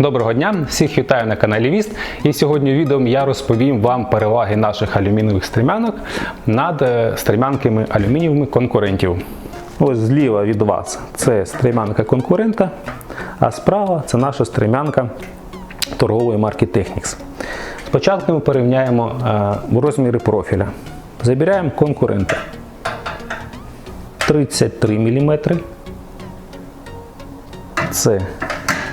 Доброго дня! Всіх вітаю на каналі Віст. І сьогодні відео я розповім вам переваги наших алюмінієвих стрімянок над е, стрімянками алюмінієвими конкурентів. Ось зліва від вас це стрімянка конкурента, а справа це наша стрімянка торгової марки Technics. Спочатку ми порівняємо е, розміри профіля. Забираємо конкурента 33 мм. Це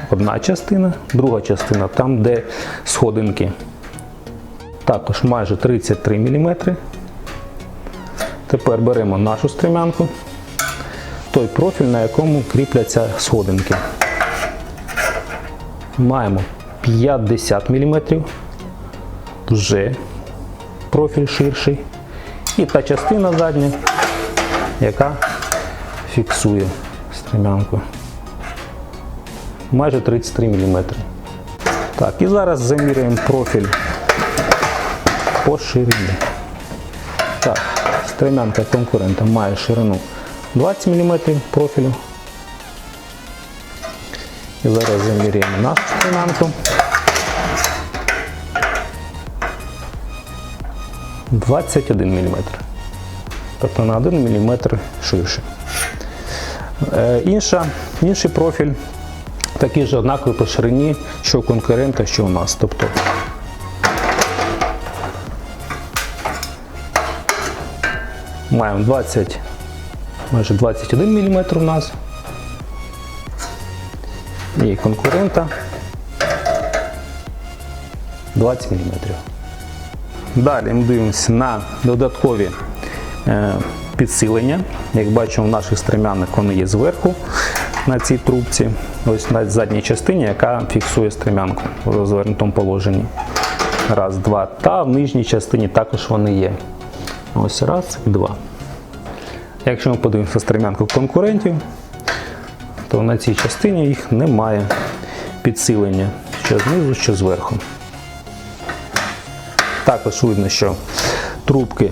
одна частина, друга частина там, де сходинки. Також майже 33 мм. Тепер беремо нашу стрімянку, той профіль, на якому кріпляться сходинки. Маємо 50 мм, вже профіль ширший. І та частина задня, яка фіксує стрімянку майже 33 мм. Так, і зараз заміряємо профіль по ширині. Так, стремянка конкурента має ширину 20 мм профілю. І зараз заміряємо нашу стремянку. 21 мм. Тобто на 1 мм ширше. Е, інша, інший профіль такі ж однакові по ширині, що у конкурента, що у нас. Тобто маємо 20, майже 21 мм у нас. І конкурента 20 мм. Далі ми дивимося на додаткові е, підсилення. Як бачимо, в наших стремянок вони є зверху на цій трубці, ось на задній частині, яка фіксує стремянку в розвернутому положенні. Раз, два. Та в нижній частині також вони є. Ось раз і два. Якщо ми подивимося стремянку конкурентів, то на цій частині їх немає підсилення, що знизу, що зверху. Також видно, що трубки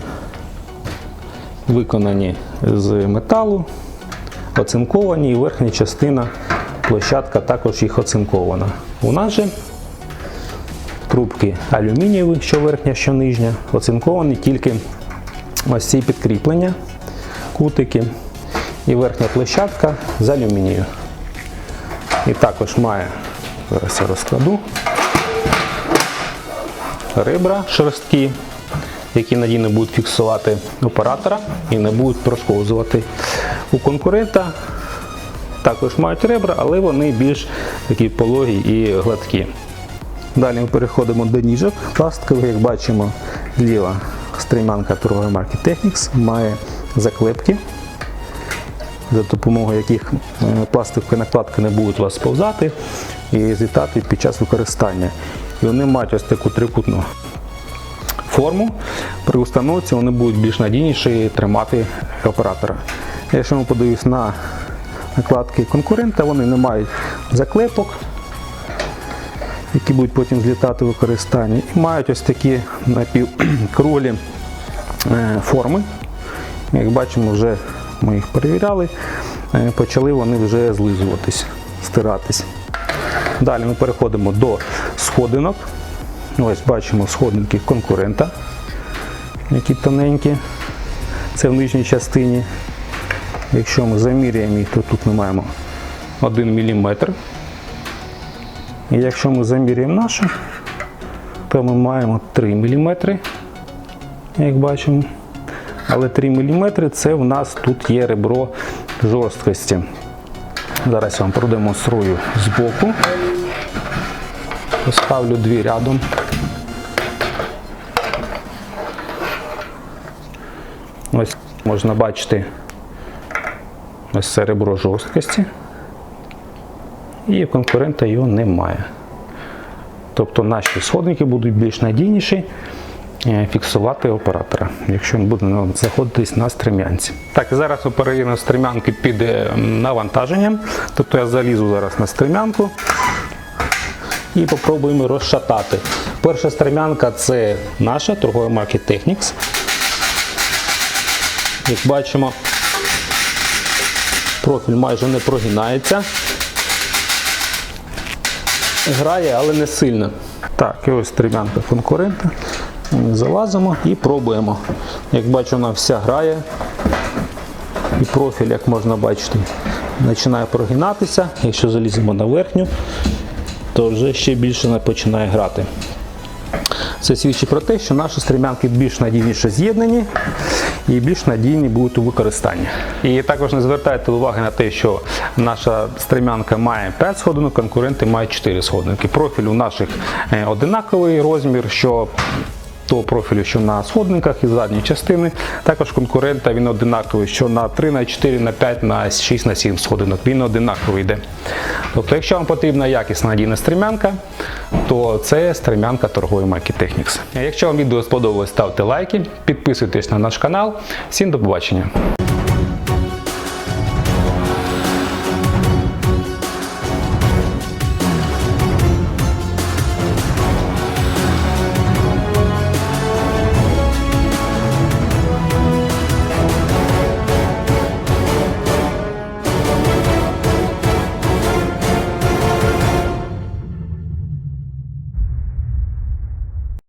виконані з металу, оцинковані і верхня частина площадка також їх оцинкована. У нас же трубки алюмінієві, що верхня, що нижня, оцинковані тільки ось ці підкріплення, кутики і верхня площадка з алюмінію. І також має, зараз я розкладу, ребра шорсткі, які надійно будуть фіксувати оператора і не будуть просковзувати. У конкурента також мають ребра, але вони більш такі пологі і гладкі. Далі ми переходимо до ніжок пластикових. Як бачимо, зліва стрімянка торгової марки Technics має заклепки, за допомогою яких е, пластикові накладки не будуть вас сповзати і злітати під час використання. І вони мають ось таку трикутну форму. При установці вони будуть більш надійніші тримати оператора. Якщо ми подивимось на накладки конкурента, вони не мають заклепок, які будуть потім злітати в використанні, і мають ось такі напівкруглі е, форми. Як бачимо, вже ми їх перевіряли, е, почали вони вже злизуватись, стиратись. Далі ми переходимо до сходинок. Ось бачимо сходинки конкурента, які тоненькі. Це в нижній частині. Якщо ми заміряємо їх, то тут ми маємо 1 мм. І якщо ми заміряємо нашу, то ми маємо 3 мм, як бачимо. Але 3 мм це в нас тут є ребро жорсткості. Зараз я вам продемонструю збоку. Поставлю дві рядом. Ось можна бачити ось це ребро жорсткості. І конкурента його немає. Тобто наші сходники будуть більш надійніші е, фіксувати оператора, якщо він буде знаходитись на стрем'янці. Так, зараз ми перевіримо стрем'янки під е, навантаженням. Тобто я залізу зараз на стрем'янку і попробуємо розшатати. Перша стрем'янка це наша торгова марки Technics. Як бачимо, профіль майже не прогинається. грає, але не сильно. Так, і ось стрімянка конкурента. Залазимо і пробуємо. Як бачу, вона вся грає. І профіль, як можна бачити, починає прогинатися. Якщо заліземо на верхню, то вже ще більше починає грати. Це свідчить про те, що наші стрімянки більш надійніше з'єднані і більш надійні будуть у використанні. І також не звертайте уваги на те, що наша стрімянка має 5 сходинок, конкуренти мають 4 сходинки. Профіль у наших е, одинаковий розмір, що того профілю, що на сходинках і задньої частини. Також конкурента він одинаковий, що на 3, на 4, на 5, на 6, на 7 сходинок. Він одинаковий йде. Тобто, якщо вам потрібна якісна надійна стрімянка, то це стрімянка торгової марки Technics. Якщо вам відео сподобалось, ставте лайки, підписуйтесь на наш канал. Всім до побачення!